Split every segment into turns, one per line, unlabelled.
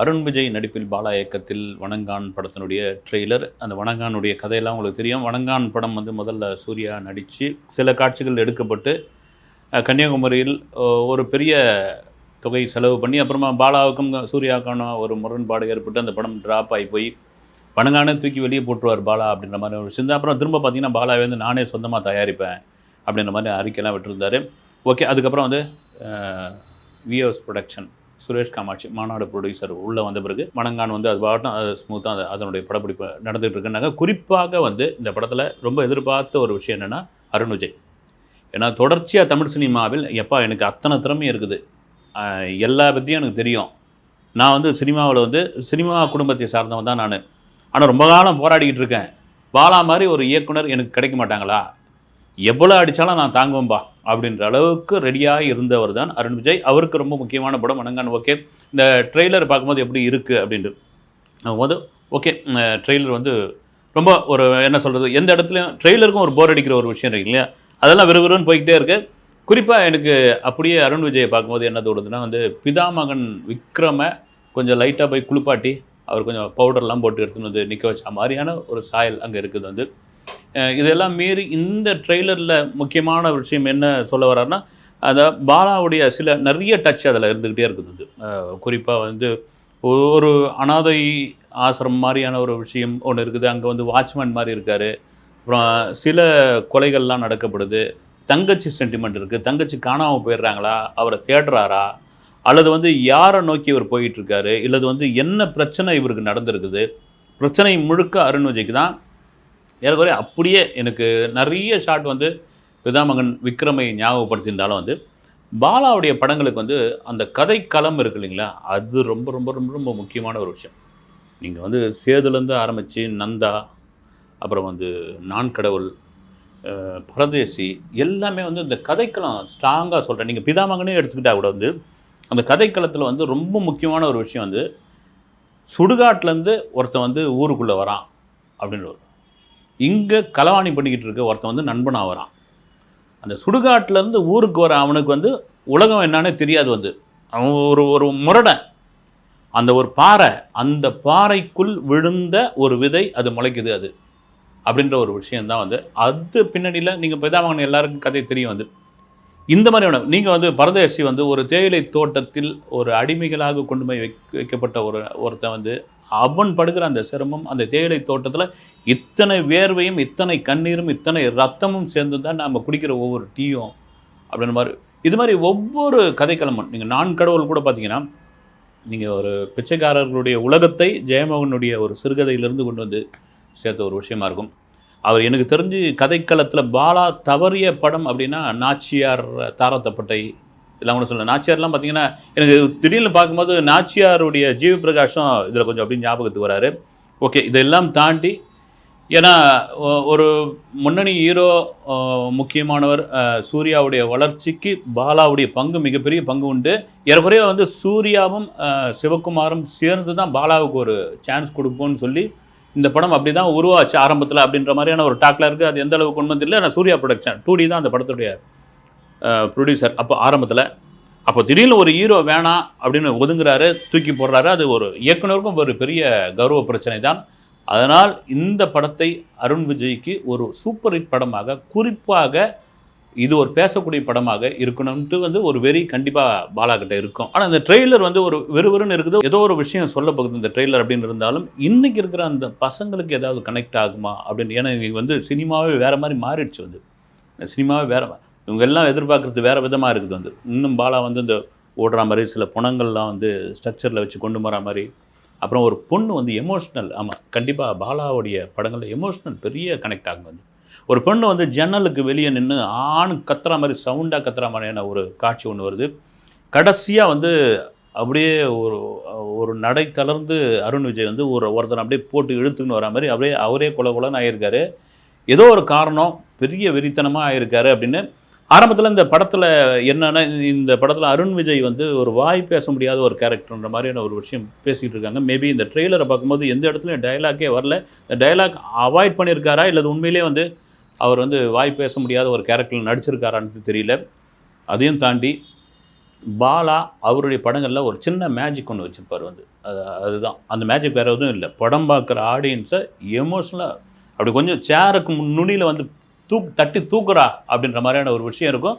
அருண் விஜய் நடிப்பில் பாலா இயக்கத்தில் வணங்கான் படத்தினுடைய ட்ரெய்லர் அந்த வணங்கானுடைய கதையெல்லாம் உங்களுக்கு தெரியும். வணங்கான் படம் வந்து முதல்ல சூர்யா நடித்து சில காட்சிகள் எடுக்கப்பட்டு கன்னியாகுமரியில் ஒரு பெரிய தொகை செலவு பண்ணி அப்புறமா பாலாவுக்கும் சூர்யாவுக்கான ஒரு முரண்பாடு ஏற்பட்டு அந்த படம் ட்ராப் ஆகி போய் வணங்கானே தூக்கி வெளியே போட்டுருவார் பாலா அப்படின்ற மாதிரி ஒரு சிந்தா அப்புறம் திரும்ப பார்த்திங்கன்னா பாலாவை வந்து நானே சொந்தமாக தயாரிப்பேன் அப்படின்ற மாதிரி அறிக்கையெல்லாம் விட்டுருந்தாரு. ஓகே அதுக்கப்புறம் வந்து விஎஸ் ப்ரொடக்ஷன் சுரேஷ் காமாட்சி மாநாடு ப்ரொடியூசர் உள்ளே வந்த பிறகு மணங்கான் வந்து அது பாட்டும் அது ஸ்மூத்தாக அது அதனுடைய படப்பிடிப்பு நடந்துகிட்டு இருக்குன்னாங்க குறிப்பாக வந்து இந்த படத்தில் ரொம்ப எதிர்பார்த்த ஒரு விஷயம் என்னென்னா அருண் விஜய். ஏன்னா தொடர்ச்சியாக தமிழ் சினிமாவில் எப்பா எனக்கு அத்தனை திறமை இருக்குது. எல்லா பற்றியும் எனக்கு தெரியும். நான் வந்து சினிமாவில் வந்து சினிமா குடும்பத்தை சார்ந்தவன் தான் நான். ஆனால் ரொம்ப காலம் போராடிக்கிட்டு இருக்கேன். பாலா மாதிரி ஒரு இயக்குனர் எனக்கு கிடைக்க மாட்டாங்களா? எவ்வளோ அடித்தாலும் நான் தாங்குவேன்பா. அப்படின்ற அளவுக்கு ரெடியாக இருந்தவர் தான் அருண் விஜய். அவருக்கு ரொம்ப முக்கியமான படம் அனங்கான் ஓகே. இந்த ட்ரெய்லர் பார்க்கும்போது எப்படி இருக்குது அப்படின்ட்டு. போது ஓகே. ட்ரெய்லர் வந்து ரொம்ப ஒரு என்ன சொல்கிறது எந்த இடத்துலையும் ட்ரெய்லருக்கும் ஒரு போர் அடிக்கிற ஒரு விஷயம் இருக்கு இல்லையா? அதெல்லாம் விறுவிறுன்னு போய்கிட்டே இருக்குது குறிப்பாக எனக்கு அப்படியே அருண் விஜயை பார்க்கும்போது என்ன தோணுதுன்னா வந்து பிதாமகன் விக்ரமை கொஞ்சம் லைட்டாக போய் குளிப்பாட்டி அவர் கொஞ்சம் பவுடர்லாம் போட்டு எடுத்துன்னு வந்து நிற்க வச்ச மாதிரியான ஒரு சாயல் அங்கே இருக்குது வந்து. இதெல்லாம் மீறி இந்த ட்ரெய்லரில் முக்கியமான விஷயம் என்ன சொல்ல வர்றாருன்னா அதை பாலாவுடைய சில நிறைய டச் அதில் இருந்துக்கிட்டே இருக்குது குறிப்பாக வந்து ஒரு அனாதை ஆசிரம் மாதிரியான ஒரு விஷயம் ஒன்று இருக்குது. அங்கே வந்து வாட்ச்மேன் மாதிரி இருக்கார். அப்புறம் சில கொலைகள்லாம் நடக்கப்படுது. தங்கச்சி சென்டிமெண்ட் இருக்குது தங்கச்சி காணாமல் போயிடுறாங்களா? அவரை தேடுறாரா? அல்லது வந்து யாரை நோக்கி இவர் போயிட்டுருக்காரு இல்லது வந்து என்ன பிரச்சனை இவருக்கு நடந்திருக்குது? பிரச்சனை முழுக்க அருண் விஜய்க்கு தான். ஏறக்குறைய அப்படியே எனக்கு நிறைய ஷாட் வந்து பிதாமகன் விக்ரமை ஞாபகப்படுத்தியிருந்தாலும் வந்து பாலாவுடைய படங்களுக்கு வந்து அந்த கதைக்களம் இருக்கு இல்லைங்களா? அது ரொம்ப ரொம்ப ரொம்ப ரொம்ப முக்கியமான ஒரு விஷயம். நீங்கள் வந்து சேதுலேருந்து ஆரம்பித்து நந்தா அப்புறம் வந்து நான் கடவுள் பரதேசி எல்லாமே வந்து இந்த கதைக்களம் ஸ்ட்ராங்காக சொல்கிறேன் நீங்கள் பிதாமகனே எடுத்துக்கிட்டால் கூட வந்து அந்த கதைக்களத்தில் வந்து ரொம்ப முக்கியமான ஒரு விஷயம் வந்து சுடுகாட்டிலேருந்து ஒருத்தன் வந்து ஊருக்குள்ளே வரான் அப்படின்னு ஒரு இங்கே களவாணி பண்ணிக்கிட்டு இருக்க ஒருத்தன் வந்து நண்பனாக வரான் அந்த சுடுகாட்டிலேருந்து ஊருக்கு வர அவனுக்கு வந்து உலகம் என்னன்னே தெரியாது வந்து. அவன் ஒரு ஒரு முரடன் அந்த ஒரு பாறை அந்த பாறைக்குள் விழுந்த ஒரு விதை அது முளைக்குது அது. அப்படின்ற ஒரு விஷயந்தான் வந்து. அது பின்னணியில் நீங்கள் பிதாமகன் எல்லாருக்கும் கதை தெரியும் வந்து. இந்த மாதிரியான நீங்கள் வந்து பரதேசி வந்து ஒரு தேயிலை தோட்டத்தில் ஒரு அடிமைகளாக கொண்டு போய் வைக்க வைக்கப்பட்ட ஒரு ஒருத்தன் வந்து அவன் படுகிற அந்த சிரமம் அந்த தேயிலை தோட்டத்தில் இத்தனை வேர்வையும் இத்தனை கண்ணீரும் இத்தனை ரத்தமும் சேர்ந்து தான் நம்ம குடிக்கிற ஒவ்வொரு டீயும் அப்படின்ற மாதிரி. இது மாதிரி ஒவ்வொரு கதைக்கிழமன் நீங்கள் நான் கடவுள் கூட பார்த்தீங்கன்னா நீங்கள் ஒரு பிச்சைக்காரர்களுடைய உலகத்தை ஜெயமோகனுடைய ஒரு சிறுகதையிலிருந்து கொண்டு வந்து சேர்த்த ஒரு விஷயமா இருக்கும். அவர் எனக்கு தெரிஞ்சு கதைக்களத்தில் பாலா தவறிய படம் அப்படின்னா நாச்சியார் தாரத்தப்பட்டை இதெல்லாம் கூட சொல்ல நாச்சியார்லாம் பார்த்தீங்கன்னா எனக்கு திடீர்னு பார்க்கும்போது நாச்சியாருடைய ஜீவ பிரகாஷம் இதில் கொஞ்சம் அப்படி ஞாபகத்துக்கு வராரு. ஓகே இதெல்லாம் தாண்டி ஏன்னா ஒரு முன்னணி ஹீரோ முக்கியமானவர் சூர்யாவுடைய வளர்ச்சிக்கு பாலாவுடைய பங்கு மிகப்பெரிய பங்கு உண்டு. ஏறக்குறைய வந்து சூர்யாவும் சிவகுமாரும் சேர்ந்து தான் பாலாவுக்கு ஒரு சான்ஸ் கொடுப்போம்னு சொல்லி இந்த படம் அப்படி தான் உருவாச்சு ஆரம்பத்தில் அப்படின்ற மாதிரியான ஒரு டாக்ல இருக்குது அது எந்த அளவுக்கு உண்மை தெரியல. நான் சூர்யா ப்ரொடக்ஷன் டூ தான் அந்த படத்துடைய ப்ரொடியூசர் அப்போ ஆரம்பத்தில். அப்போ திடீர்னு ஒரு ஹீரோ வேணாம் அப்படின்னு ஒதுங்குறாரு தூக்கி போடுறாரு. அது ஒரு இயக்குனருக்கும் ஒரு பெரிய கௌரவ பிரச்சனை தான். அதனால் இந்த படத்தை அருண் விஜய்க்கு ஒரு சூப்பர் ஹிட் படமாக குறிப்பாக இது ஒரு பேசக்கூடிய படமாக இருக்கணும்ட்டு வந்து ஒரு வெறி கண்டிப்பாக பாலாகிட்ட இருக்கும். ஆனால் இந்த ட்ரெய்லர் வந்து ஒரு வெறுவெறுன்னு இருக்குது. ஏதோ ஒரு விஷயம் சொல்ல போகுது இந்த ட்ரெய்லர் அப்படின்னு இருந்தாலும் இன்றைக்கி இருக்கிற அந்த பசங்களுக்கு ஏதாவது கனெக்ட் ஆகுமா அப்படின்னு? ஏன்னா இன்றைக்கி வந்து சினிமாவே வேறு மாதிரி மாறிடுச்சு வந்து. சினிமாவே வேறு இவங்க எல்லாம் எதிர்பார்க்குறது வேறு விதமாக இருக்குது வந்து. இன்னும் பாலா வந்து இந்த ஓடுற மாதிரி சில புணங்கள்லாம் வந்து ஸ்ட்ரக்சரில் வச்சு கொண்டு போகிற மாதிரி. அப்புறம் ஒரு பொண்ணு வந்து எமோஷ்னல் ஆமாம் கண்டிப்பாக பாலாவுடைய படங்களில் எமோஷ்னல் பெரிய கனெக்ட் ஆகும் வந்து. ஒரு பொண்ணு வந்து ஜன்னலுக்கு வெளியே நின்று ஆண் கத்துற மாதிரி சவுண்டாக கத்துற மாதிரியான ஒரு காட்சி ஒன்று வருது. கடைசியாக வந்து அப்படியே ஒரு ஒரு நடை தளர்ந்து அருண் விஜய் வந்து ஒரு ஒருத்தன் அப்படியே போட்டு இழுத்துக்கின்னு வர மாதிரி அப்படியே அவரே குல கொலன்னு ஆகியிருக்காரு ஏதோ ஒரு காரணம் பெரிய வெறித்தனமாக ஆகியிருக்காரு அப்படின்னு ஆரம்பத்தில் இந்த படத்தில் என்னன்னா இந்த படத்தில் அருண் விஜய் வந்து ஒரு வாய் பேச முடியாத ஒரு கேரக்டர்ன்ற மாதிரியான ஒரு விஷயம் பேசிகிட்டு இருக்காங்க. மேபி இந்த ட்ரெய்லரை பார்க்கும்போது எந்த இடத்துலையும் டைலாக்கே வரல. இந்த டயலாக் அவாய்ட் பண்ணியிருக்காரா? இல்லை உண்மையிலே வந்து அவர் வந்து வாய் பேச முடியாத ஒரு கேரக்டரில் நடிச்சிருக்காரான்னு தெரியல. அதையும் தாண்டி பாலா அவருடைய படங்களில் ஒரு சின்ன மேஜிக் ஒன்று வச்சுருப்பார் வந்து. அது அதுதான். அந்த மேஜிக் வேறு எதுவும் இல்லை. படம் பார்க்குற ஆடியன்ஸை எமோஷ்னலாக அப்படி கொஞ்சம் சேருக்கு நுனியில் வந்து தூக் தட்டி தூக்குறா அப்படின்ற மாதிரியான ஒரு விஷயம் இருக்கும்.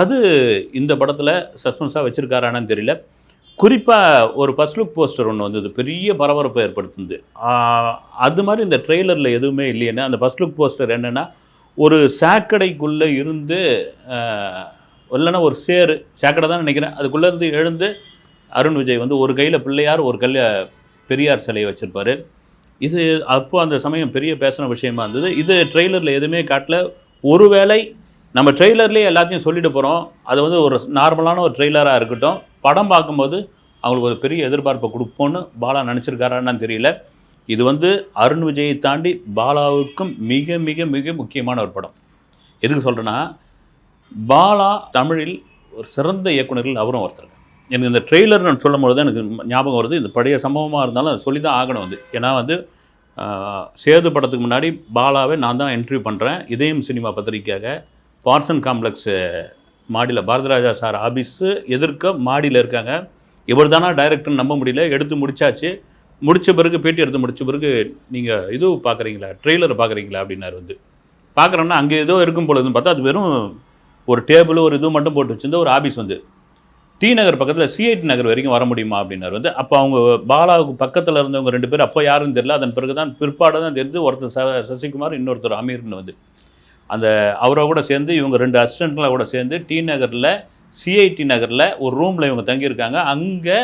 அது இந்த படத்தில் சஸ்பென்ஸாக வச்சுருக்காரான்னு தெரியல. குறிப்பாக ஒரு ஃபர்ஸ்ட் லுக் போஸ்டர் ஒன்று வந்தது. பெரிய பரபரப்பை ஏற்படுத்துது அது மாதிரி இந்த ட்ரெய்லரில் எதுவுமே இல்லையேன்னு அந்த ஃபர்ஸ்ட் லுக் போஸ்டர் என்னென்னா ஒரு சாக்கடைக்குள்ளே இருந்து இல்லைன்னா ஒரு சேரு சாக்கடை தான் நினைக்கிறேன். அதுக்குள்ளேருந்து எழுந்து அருண் விஜய் வந்து ஒரு கையில் பிள்ளையார் ஒரு கையில் பெரியார் சிலையை வச்சுருப்பாரு. இது அப்போ அந்த சமயம் பெரிய பேசின விஷயமா இருந்தது. இது ட்ரெய்லரில் எதுவுமே காட்டல. ஒருவேளை நம்ம ட்ரெய்லர்லேயே எல்லாத்தையும் சொல்லிட்டு போகிறோம் அது வந்து ஒரு நார்மலான ஒரு ட்ரெய்லராக இருக்கட்டும். படம் பார்க்கும்போது அவங்களுக்கு ஒரு பெரிய எதிர்பார்ப்பை கொடுப்போன்னு பாலா நினச்சிருக்காரான்னு தெரியல. இது வந்து அருண் விஜயை தாண்டி பாலாவுக்கும் மிக மிக மிக முக்கியமான ஒரு படம். எதுக்கு சொல்கிறேன்னா பாலா தமிழில் ஒரு சிறந்த இயக்குநர்கள் அவரும் ஒருத்தர். எனக்கு இந்த ட்ரெய்லர் நான் சொல்லும் பொழுது எனக்கு ஞாபகம் வருது இந்த பழைய சம்பவமாக இருந்தாலும் அதை சொல்லி தான் ஆகணும் வந்து ஏன்னா வந்து சேது படத்துக்கு முன்னாடி பாலாவை நான் தான் என்ட்ரி பண்ணுறேன் இதயம் சினிமா பத்திரிக்கையாக பார்சன் காம்ப்ளெக்ஸ் மாடியில் பாரதிராஜா சார் ஆஃபீஸு எதிர்க்க மாடியில் இருக்காங்க. இவர் தானா டைரக்டர்னு நம்ப முடியல. எடுத்து முடிச்சாச்சு. முடித்த பிறகு பேட்டி எடுத்து முடித்த பிறகு நீங்கள் இது பார்க்குறீங்களா ட்ரெய்லர் பார்க்குறீங்களா அப்படின்னாரு வந்து. பார்க்குறோன்னா அங்கே ஏதோ இருக்கும் பொழுதுன்னு பார்த்தா அது வெறும் ஒரு டேபிள் ஒரு இது மட்டும் போட்டு வச்சிருந்த ஒரு ஆஃபீஸ் வந்து. டி நகர் பக்கத்தில் சிஐடி நகர் வரைக்கும் வர முடியுமா அப்படின்னாரு. வந்து அப்போ அவங்க பாலாவுக்கு பக்கத்தில் இருந்தவங்க ரெண்டு பேர் அப்போ யாருன்னு தெரியல. அதன் பிறகு தான் பிற்பாடு தான் தெரிஞ்சு ஒருத்தர் ச சசிகுமார் இன்னொருத்தர் அமீர்னு வந்து. அந்த அவரை கூட சேர்ந்து இவங்க ரெண்டு அசிஸ்டண்ட்களை கூட சேர்ந்து டி நகரில் சிஐடி நகரில் ஒரு ரூமில் இவங்க தங்கியிருக்காங்க. அங்கே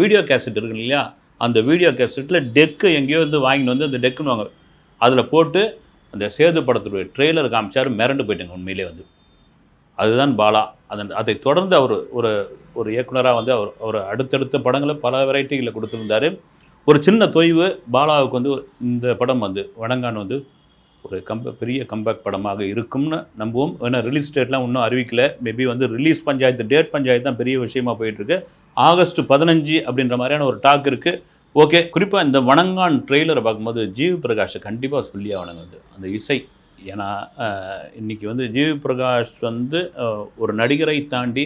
வீடியோ கேசட் இருக்கு இல்லையா? அந்த வீடியோ கேசட்டில் டெக்கு எங்கேயோ வந்து வாங்கிட்டு வந்து அந்த டெக்குன்னு வாங்க. அதில் போட்டு அந்த சேது படத்துடைய ட்ரெய்லர் காமிச்சார். மிரண்டு போயிட்டாங்க உண்மையிலே வந்து. அதுதான் பாலா. அதன் அதை தொடர்ந்து அவர் ஒரு ஒரு இயக்குனராக வந்து அவர் அவர் அடுத்தடுத்த படங்களை பல வெரைட்டிகளில் கொடுத்துருந்தாரு. ஒரு சின்ன தொய்வு பாலாவுக்கு வந்து ஒரு- இந்த படம் வந்து வடங்கான் வந்து ஒரு கம்ப பெரிய கம்பேக் படமாக இருக்கும்னு நம்புவோம். ஏன்னா ரிலீஸ் டேட்லாம் இன்னும் அறிவிக்கல. மேபி வந்து ரிலீஸ் பஞ்சாயத்து டேட் பஞ்சாயத்து தான் பெரிய விஷயமா போயிட்டுருக்கு. ஆகஸ்ட் பதினஞ்சு அப்படின்ற மாதிரியான ஒரு டாக் இருக்குது ஓகே குறிப்பாக இந்த வணங்கான் ட்ரெய்லரை பார்க்கும்போது ஜீவ் பிரகாஷை கண்டிப்பாக சொல்லி ஆகணுங்க வந்து அந்த இசை ஏன்னா இன்றைக்கி வந்து ஜீவ் பிரகாஷ் வந்து ஒரு நடிகரை தாண்டி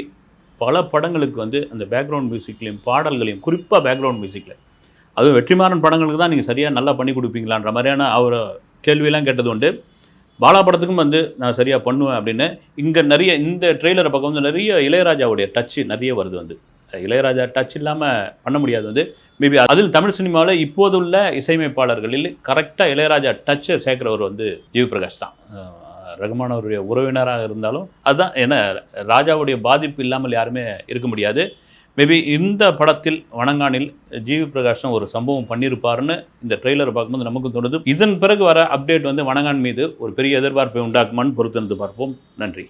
பல படங்களுக்கு வந்து அந்த பேக்ரவுண்ட் மியூசிக்லையும் பாடல்களையும் குறிப்பாக பேக்ரவுண்ட் மியூசிக்கில் அதுவும் வெற்றிமாறன் படங்களுக்கு தான் நீங்கள் சரியாக நல்லா பண்ணி கொடுப்பீங்களான்ற மாதிரியான அவர் கேள்வியெல்லாம் கேட்டது உண்டு. பாலா படத்துக்கும் வந்து நான் சரியாக பண்ணுவேன் அப்படின்னு இங்கே நிறைய இந்த ட்ரெய்லரை பக்கம் வந்து நிறைய இளையராஜாவுடைய டச்சு நிறைய வருது வந்து. இளையராஜா டச் இல்லாமல் பண்ண முடியாது வந்து. மேபி அதில் தமிழ் சினிமாவில் இப்போதுள்ள இசையமைப்பாளர்களில் கரெக்டாக இளையராஜா டச்சை சேர்க்குறவர் வந்து ஜீவ் பிரகாஷ் தான் ரகுமானவருடைய உறவினராக இருந்தாலும் அதுதான் ஏன்னா ராஜாவுடைய பாதிப்பு இல்லாமல் யாருமே இருக்க முடியாது. மேபி இந்த படத்தில் வணங்கானில் ஜிவி பிரகாஷும் ஒரு சம்பவம் பண்ணியிருப்பாருன்னு இந்த ட்ரெய்லரை பார்க்கும்போது நமக்கு தோணுது. இதன் பிறகு வர அப்டேட் வந்து வணங்கான் மீது ஒரு பெரிய எதிர்பார்ப்பை உண்டாக்குமான்னு பொறுத்திருந்து பார்ப்போம். நன்றி.